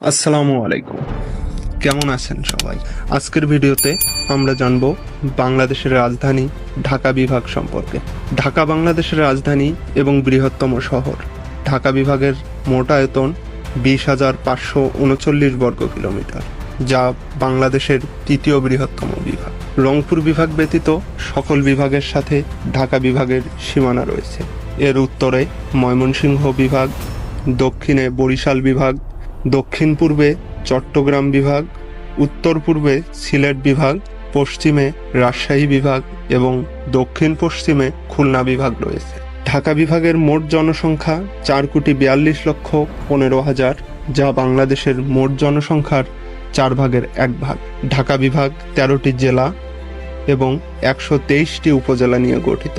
আসসালামু আলাইকুম। কেমন আছেন সবাই? আজকের ভিডিওতে আমরা জানব বাংলাদেশের রাজধানী ঢাকা বিভাগ সম্পর্কে। ঢাকা বাংলাদেশের রাজধানী এবং বৃহত্তম শহর। ঢাকা বিভাগের মোট আয়তন বিশ হাজার পাঁচশো উনচল্লিশ বর্গ কিলোমিটার, যা বাংলাদেশের তৃতীয় বৃহত্তম বিভাগ। রংপুর বিভাগ ব্যতীত সকল বিভাগের সাথে ঢাকা বিভাগের সীমানা রয়েছে। এর উত্তরে ময়মনসিংহ বিভাগ, দক্ষিণে বরিশাল বিভাগ দক্ষিণ পূর্বে চট্টগ্রাম বিভাগ, উত্তর পূর্বে সিলেট বিভাগ, পশ্চিমে রাজশাহী বিভাগ এবং দক্ষিণ পশ্চিমে খুলনা বিভাগ রয়েছে। ঢাকা বিভাগের মোট জনসংখ্যা চার কোটি বিয়াল্লিশ লক্ষ পনেরো হাজার, যা বাংলাদেশের মোট জনসংখ্যার চার ভাগের এক ভাগ। ঢাকা বিভাগ তেরোটি জেলা এবং একশো তেইশটি উপজেলা নিয়ে গঠিত।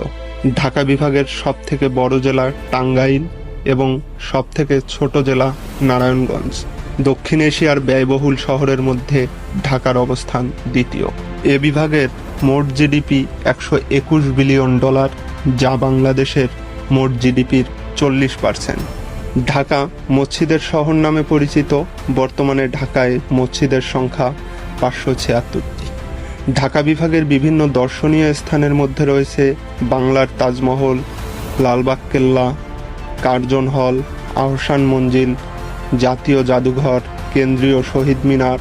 ঢাকা বিভাগের সবথেকে বড় জেলা টাঙ্গাইল এবং সবথেকে ছোট জেলা নারায়ণগঞ্জ। দক্ষিণ এশিয়ার ব্যয়বহুল শহরের মধ্যে ঢাকার অবস্থান দ্বিতীয়। এ বিভাগের মোট জিডিপি একশো একুশ বিলিয়ন ডলার, যা বাংলাদেশের মোট জিডিপির চল্লিশ পার্সেন্ট। ঢাকা মসজিদের শহর নামে পরিচিত, বর্তমানে ঢাকায় মসজিদের সংখ্যা পাঁচশো ছিয়াত্তরটি। ঢাকা বিভাগের বিভিন্ন দর্শনীয় স্থানের মধ্যে রয়েছে বাংলার তাজমহল, লালবাগ কেল্লা কার্জন হল, আহসান মঞ্জিল, জাতীয় জাদুঘর, কেন্দ্রীয় শহীদ মিনার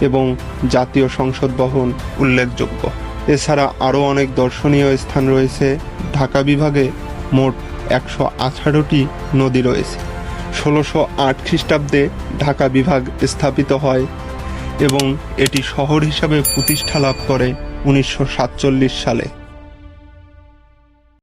এবং জাতীয় সংসদ ভবন উল্লেখযোগ্য। এছাড়া আরও অনেক দর্শনীয় স্থান রয়েছে। ঢাকা বিভাগে মোট একশো আঠারোটি নদী রয়েছে। ষোলোশো আট খ্রিস্টাব্দে ঢাকা বিভাগ স্থাপিত হয় এবং এটি শহর হিসাবে প্রতিষ্ঠা লাভ করে উনিশশো সাতচল্লিশ সালে।